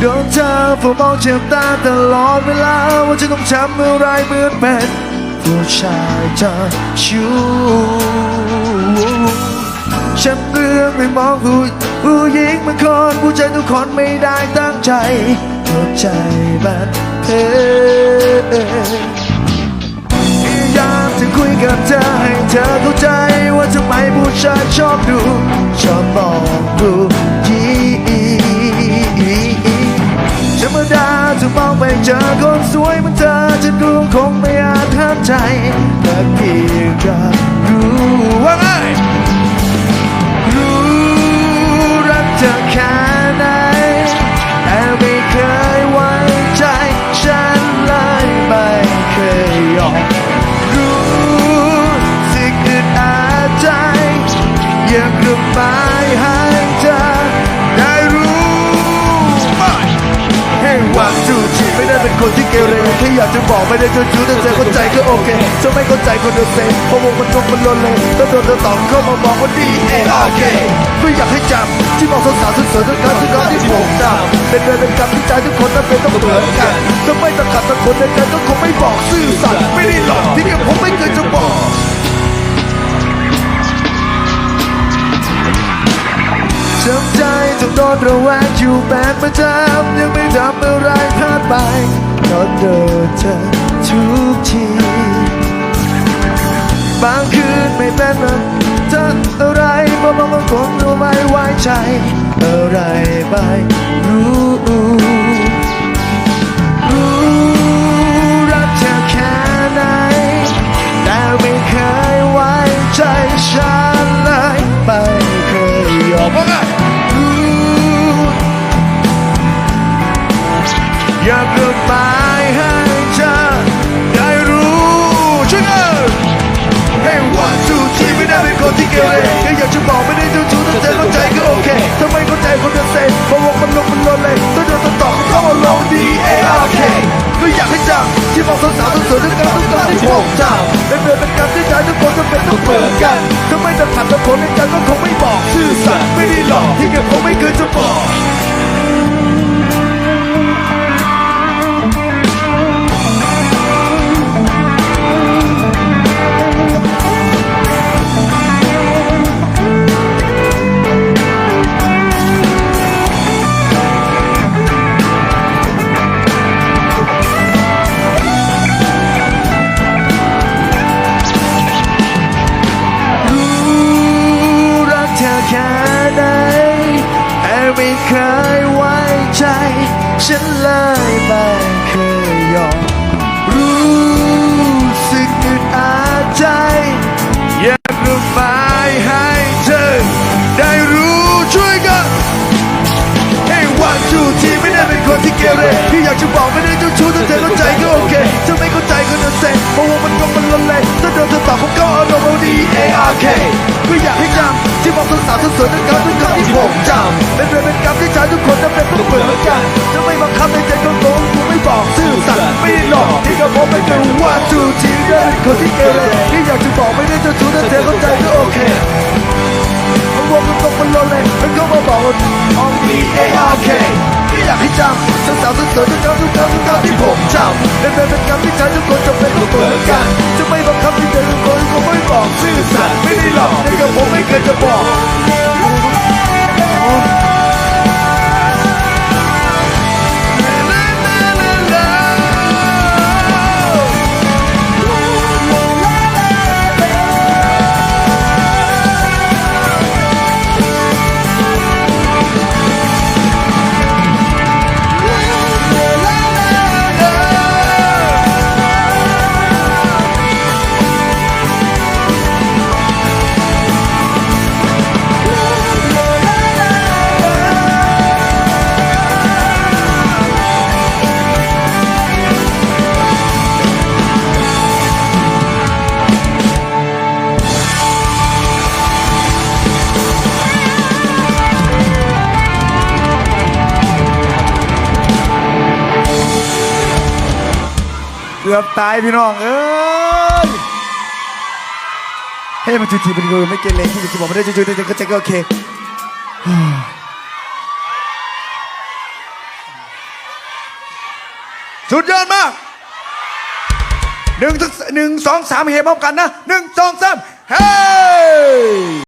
เธอเฝ้ามองเจ็บตาตลอดเวลาว่าจะต้องทำเมื่อไรเหมือนเป็นผู้ชายเจะชู้ฉันเรื่องไม่มองผู้ผู้หญิงบางคนผู้ชายทุกคนไม่ได้ตั้งใจหัวใจมันเพ้อพยายามจะคุยกับเธอให้เธอเข้าใจว่าทำไมผู้ชายชอบดู ชอบมองดู ไปเจอคนสวยเหมือนเธอจะดูคงไม่อาจห้ามใจแต่เพียงจะรู้ ได้เป็นคนที่เกเรแค่อยากจะบอกไม่ได้เจ้าชู้แต่เธอเข้าใจก็โอเคจะไม่เข้าใจคนเดินเซเพราะวงมันจงมันลนเลยแล้วโดนเธอตอบเข้ามาบอกว่าดีเอโอเคก็อยากให้จำที่มองสาวๆสวยๆทุกครั้งทุกครั้งที่ผมจำเป็นเรื่องเป็นกรรมที่ใจทุกคนนั้นเป็นต้องเหมือนกันจะไม่ตะขัดตะคนในใจก็คงไม่บอกซื่อสัตย์ไม่ได้หลอกที่กับผมไม่เคยจะบอกจำใจ ต้องโดนระแวงอยู่แบบประจำยังไม่ทำอะไรพลาดไปก็เดินเธอทุกทีบางคืนไม่เป็นเธออะไรบางบางคนรู้ไม่ไว้ใจ อะไรไปรู้ อยากระบายให้เธอได้รู้ช่วยกันให้วันจูจีไม่ได้เป็นคนที่เกเรแค่อยากจะบอกไม่ได้เจ้าชู้แต่เธอเข้าใจก็โอเคทำไมเข้าใจคนจะเซ็งเพราะว่ามันลงมันลนเลยต้องเดินต้องตอบก็มาลงดีเอโอเคก็อยากให้จำที่มองสาวๆทุกสวยทุกครั้องกครั้งที่ผมจำเป็นเรื่อเป็นการที่ใจทุกคนจะเป็นต้องเหมือนกันทำไมจะขัดแต่คนในใจก็คงไม่บอกซื่อสัตย์ไม่ได้หลอกที่แกคงไม่เคยจะบอก ฉันเลยไม่เคยยอมรู้สึกอึดอัดใจ อยากระบายให้เธอ ได้รู้ช่วยกันให้วันจูที่ไม่ได้เป็นคนที่เกเรที่อยากจะบอกไม่ได้เจ้าชู้แต่เธอเข้าใจก็โอเคถ้าไม่เข้าใจก็เดินเซ็งเพราะว่ามันก็มันละเลงถ้าเดินเธอตอบผมก็อารมณ์เอาดี A R K ก็อยากให้จำที่มองสาวๆสวยๆทุกครั้งทุกครั้งที่ผมจำเป็นเรื่องเป็นกรรมที่ชายทุกคนจะเป็นต้องเหมือนกัน ผมไม่เคยว่าจูทีได้เป็นคนที่เกเรที่อยากจะบอกไม่ได้เจ้าชู้แต่เธอเข้าใจก็โอเคมันรวมกันตกมันลนเลยมันก็มาบอกว่า on B A R K ไม่อยากให้จำสาวๆสวยๆทุกครั้งทุกครั้งทุกครั้งที่ผมจำเป็นเป็นกรรมที่ใช้ทุกคนจะเป็นเหมือนกัน จะไม่บังคับที่เธอทุกคนก็ไม่บอกซื่อสัตย์ไม่ได้หลอกแต่กับผมไม่เคยจะบอก กือบตายพี่น้อง เอ้ยให้มันจุดทีมันคือไม่เกเรที่จะบอกไม่ได้จุดๆแต่ก็ใจก็โอเคสุดยอดมากหนึ่งถึงหนึ่งสองสามเฮพร้อมกันนะหนึ่งสองสามเฮ้